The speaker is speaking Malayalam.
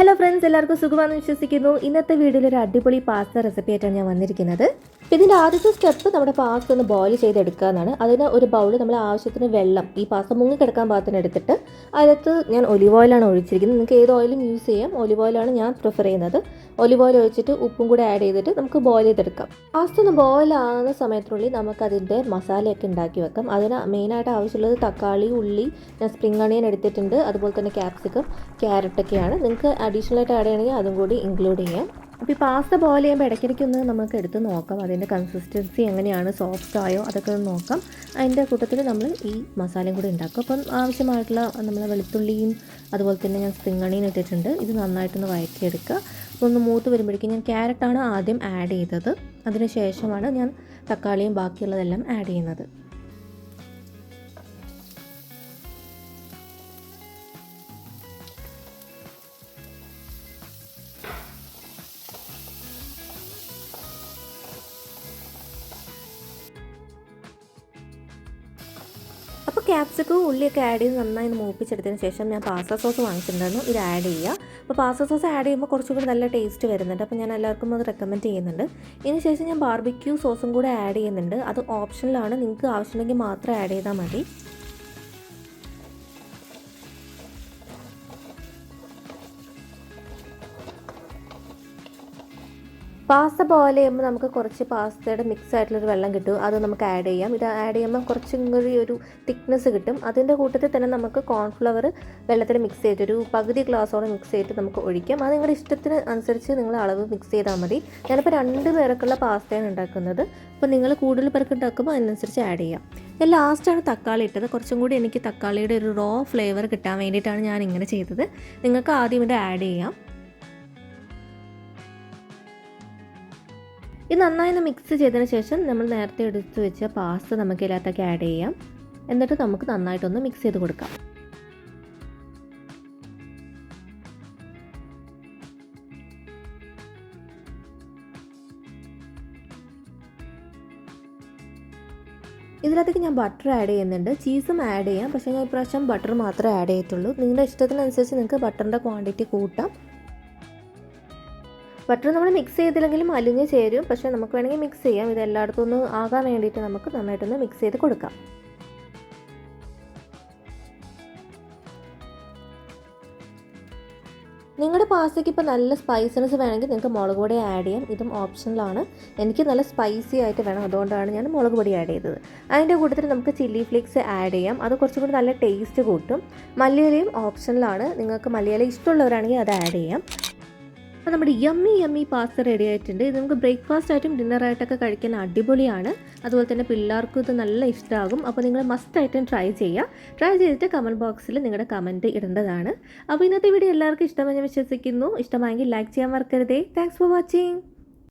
ഹലോ ഫ്രണ്ട്സ് എല്ലാവർക്കും സുഖമാണെന്ന് വിശ്വസിക്കുന്നു. ഇന്നത്തെ വീഡിയോയിൽ ഒരു അടിപൊളി പാസ്ത റെസിപ്പി ആയിട്ടാണ് ഞാൻ വന്നിരിക്കുന്നത്. ഇതിന്റെ ആദ്യത്തെ സ്റ്റെപ്പ് നമ്മുടെ പാസ്ത ഒന്ന് ബോയിൽ ചെയ്തെടുക്കുക എന്നാണ്. അതിന് ഒരു ബൗൾ നമ്മൾ ആവശ്യത്തിന് വെള്ളം ഈ പാസ്ത മുങ്ങി കിടക്കാൻ പാകത്തിന് എടുത്തിട്ട് അതിനകത്ത് ഞാൻ ഒലിവ് ഓയിലാണ് ഒഴിച്ചിരിക്കുന്നത്. നിങ്ങൾക്ക് ഏത് ഓയിലും യൂസ് ചെയ്യാം. ഒലിവ് ഓയിലാണ് ഞാൻ പ്രിഫർ ചെയ്യുന്നത്. ഒലിവ് ഓയിൽ ഒഴിച്ചിട്ട് ഉപ്പും കൂടെ ആഡ് ചെയ്തിട്ട് നമുക്ക് ബോയിൽ ചെയ്തെടുക്കാം. പാസ്ത ഒന്ന് ബോയിൽ ആകുന്ന സമയത്തിനുള്ളിൽ നമുക്കതിന്റെ മസാലയൊക്കെ ഉണ്ടാക്കി വെക്കാം. അതിന് മെയിനായിട്ട് ആവശ്യമുള്ളത് തക്കാളി ഉള്ളി ഞാൻ സ്പ്രിംഗ് അണിയൻ എടുത്തിട്ടുണ്ട്. അതുപോലെ തന്നെ ക്യാപ്സിക്കം ക്യാരറ്റൊക്കെയാണ് നിങ്ങൾക്ക് അഡീഷണൽ ആയിട്ട് ആഡ് ചെയ്യണമെങ്കിൽ അതും കൂടി ഇൻക്ലൂഡ് ചെയ്യാം. അപ്പോൾ ഈ പാസ്ത ബോയിൽ ചെയ്യുമ്പോൾ ഇടയ്ക്കിടയ്ക്ക് ഒന്ന് നമുക്ക് എടുത്ത് നോക്കാം. അതിന്റെ കൺസിസ്റ്റൻസി എങ്ങനെയാണ്? സോഫ്റ്റ് ആയോ? അതൊക്കെ ഒന്ന് നോക്കാം. അതിന്റെ കൂട്ടത്തിൽ നമ്മൾ ഈ മസാലയും കൂടി ഉണ്ടാക്കും. അപ്പം ആവശ്യമായിട്ടുള്ള നമ്മൾ വെളുത്തുള്ളിയും അതുപോലെ തന്നെ ഞാൻ സ്പ്രിങ്ങണിയും ഇട്ടിട്ടുണ്ട്. ഇത് നന്നായിട്ടൊന്ന് വഴറ്റിയെടുക്കുക. അപ്പോൾ ഒന്ന് മൂത്ത് വരുമ്പോഴേക്കും ഞാൻ ക്യാരറ്റാണ് ആദ്യം ആഡ് ചെയ്തത്. അതിന് ശേഷമാണ് ഞാൻ തക്കാളിയും ബാക്കിയുള്ളതെല്ലാം ആഡ് ചെയ്യുന്നത്. ക്യാപ്സിക്കും ഉള്ളിയൊക്കെ ആഡ് ചെയ്ത് നന്നായി മൂപ്പിച്ചെടുത്തതിന് ശേഷം ഞാൻ പാസ്ത സോസ് വാങ്ങിച്ചിട്ടുണ്ടായിരുന്നു. ഇത് ആഡ് ചെയ്യുക. അപ്പോൾ പാസ്ത സോസ് ആഡ് ചെയ്യുമ്പോൾ കുറച്ചും കൂടി നല്ല ടേസ്റ്റ് വരുന്നുണ്ട്. അപ്പോൾ ഞാൻ എല്ലാവർക്കും അത് റെക്കമെൻഡ് ചെയ്യുന്നുണ്ട്. ഇതിന് ശേഷം ഞാൻ ബാർബിക്യൂ സോസും കൂടെ ആഡ് ചെയ്യുന്നുണ്ട്. അത് ഓപ്ഷനിലാണ് നിങ്ങൾക്ക് ആവശ്യമുണ്ടെങ്കിൽ മാത്രം ആഡ് ചെയ്താൽ മതി. പാസ്ത ബോയിൽ ചെയ്യുമ്പോൾ നമുക്ക് കുറച്ച് പാസ്തയുടെ മിക്സ് ആയിട്ടുള്ളൊരു വെള്ളം കിട്ടും. അത് നമുക്ക് ആഡ് ചെയ്യാം. ഇത് ആഡ് ചെയ്യുമ്പോൾ കുറച്ചും കൂടി ഒരു തിക്നെസ് കിട്ടും. അതിന്റെ കൂട്ടത്തിൽ തന്നെ നമുക്ക് കോൺഫ്ലവർ വെള്ളത്തിൽ മിക്സ് ചെയ്തിട്ട് ഒരു പകുതി ഗ്ലാസ്സോളം മിക്സ് ചെയ്തിട്ട് നമുക്ക് ഒഴിക്കാം. അത് നിങ്ങളുടെ ഇഷ്ടത്തിന് അനുസരിച്ച് നിങ്ങൾ അളവ് മിക്സ് ചെയ്താൽ മതി. ഞാനിപ്പോൾ രണ്ട് പേർക്കുള്ള പാസ്തയാണ് ഉണ്ടാക്കുന്നത്. അപ്പോൾ നിങ്ങൾ കൂടുതൽ പേർക്ക് ഉണ്ടാക്കുമ്പോൾ അതിനനുസരിച്ച് ആഡ് ചെയ്യാം. ഞാൻ ലാസ്റ്റാണ് തക്കാളി ഇട്ടത്. കുറച്ചും കൂടി എനിക്ക് തക്കാളിയുടെ ഒരു റോ ഫ്ലേവർ കിട്ടാൻ വേണ്ടിയിട്ടാണ് ഞാൻ ഇങ്ങനെ ചെയ്തത്. നിങ്ങൾക്ക് ആദ്യം ഇത് ആഡ് ചെയ്യാം. ഇത് നന്നായി ഒന്ന് മിക്സ് ചെയ്തതിന് ശേഷം നമ്മൾ നേരത്തെ എടുത്ത് വെച്ച പാസ്ത നമുക്ക് ഇതിനകത്തൊക്കെ ആഡ് ചെയ്യാം. എന്നിട്ട് നമുക്ക് നന്നായിട്ടൊന്ന് മിക്സ് ചെയ്ത് കൊടുക്കാം. ഇതിനകത്തേക്ക് ഞാൻ ബട്ടർ ആഡ് ചെയ്യുന്നുണ്ട്. ചീസും ആഡ് ചെയ്യാം. പക്ഷേ ഞാൻ ഇപ്രാവശ്യം ബട്ടർ മാത്രമേ ആഡ് ചെയ്യത്തുള്ളൂ. നിങ്ങളുടെ ഇഷ്ടത്തിനനുസരിച്ച് നിങ്ങൾക്ക് ബട്ടറിന്റെ ക്വാണ്ടിറ്റി കൂട്ടാം. ബട്ടർ നമ്മൾ മിക്സ് ചെയ്തില്ലെങ്കിലും അലിഞ്ഞ് ചേരും. പക്ഷേ നമുക്ക് വേണമെങ്കിൽ മിക്സ് ചെയ്യാം. ഇത് എല്ലായിടത്തും ഒന്ന് ആകാൻ വേണ്ടിയിട്ട് നമുക്ക് നന്നായിട്ടൊന്ന് മിക്സ് ചെയ്ത് കൊടുക്കാം. നിങ്ങളുടെ പാസ്തയ്ക്ക് ഇപ്പോൾ നല്ല സ്പൈസിനെസ് വേണമെങ്കിൽ നിങ്ങൾക്ക് മുളക് പൊടി ആഡ് ചെയ്യാം. ഇതും ഓപ്ഷനിലാണ് എനിക്ക് നല്ല സ്പൈസി ആയിട്ട് വേണം. അതുകൊണ്ടാണ് ഞാൻ മുളക് പൊടി ആഡ് ചെയ്തത്. അതിന്റെ കൂട്ടത്തിൽ നമുക്ക് ചില്ലി ഫ്ലേക്സ് ആഡ് ചെയ്യാം. അത് കുറച്ചും കൂടി നല്ല ടേസ്റ്റ് കൂട്ടും. മല്ലിയിലയും ഓപ്ഷനിലാണ് നിങ്ങൾക്ക് മല്ലിയില ഇഷ്ടമുള്ളവരാണെങ്കിൽ അത് ആഡ് ചെയ്യാം. അപ്പോൾ നമ്മുടെ യമ്മി യമ്മി പാസ്ത റെഡി ആയിട്ടുണ്ട്. ഇത് നമുക്ക് ബ്രേക്ക്ഫാസ്റ്റ് ആയിട്ടും ഡിന്നറായിട്ടൊക്കെ കഴിക്കാൻ അടിപൊളിയാണ്. അതുപോലെ തന്നെ പിള്ളേർക്കും ഇത് നല്ല ഇഷ്ടമാകും അപ്പോൾ നിങ്ങൾ മസ്റ്റ് ആയിട്ടും ട്രൈ ചെയ്യുക ട്രൈ ചെയ്തിട്ട് കമന്റ് ബോക്സിൽ നിങ്ങളുടെ കമന്റ് ഇടേണ്ടതാണ്. അപ്പോൾ ഇന്നത്തെ വീഡിയോ എല്ലാവർക്കും ഇഷ്ടമായി ഞാൻ വിശ്വസിക്കുന്നു. ഇഷ്ടമായെങ്കിൽ ലൈക്ക് ചെയ്യാൻ മറക്കരുതേ. Thanks for watching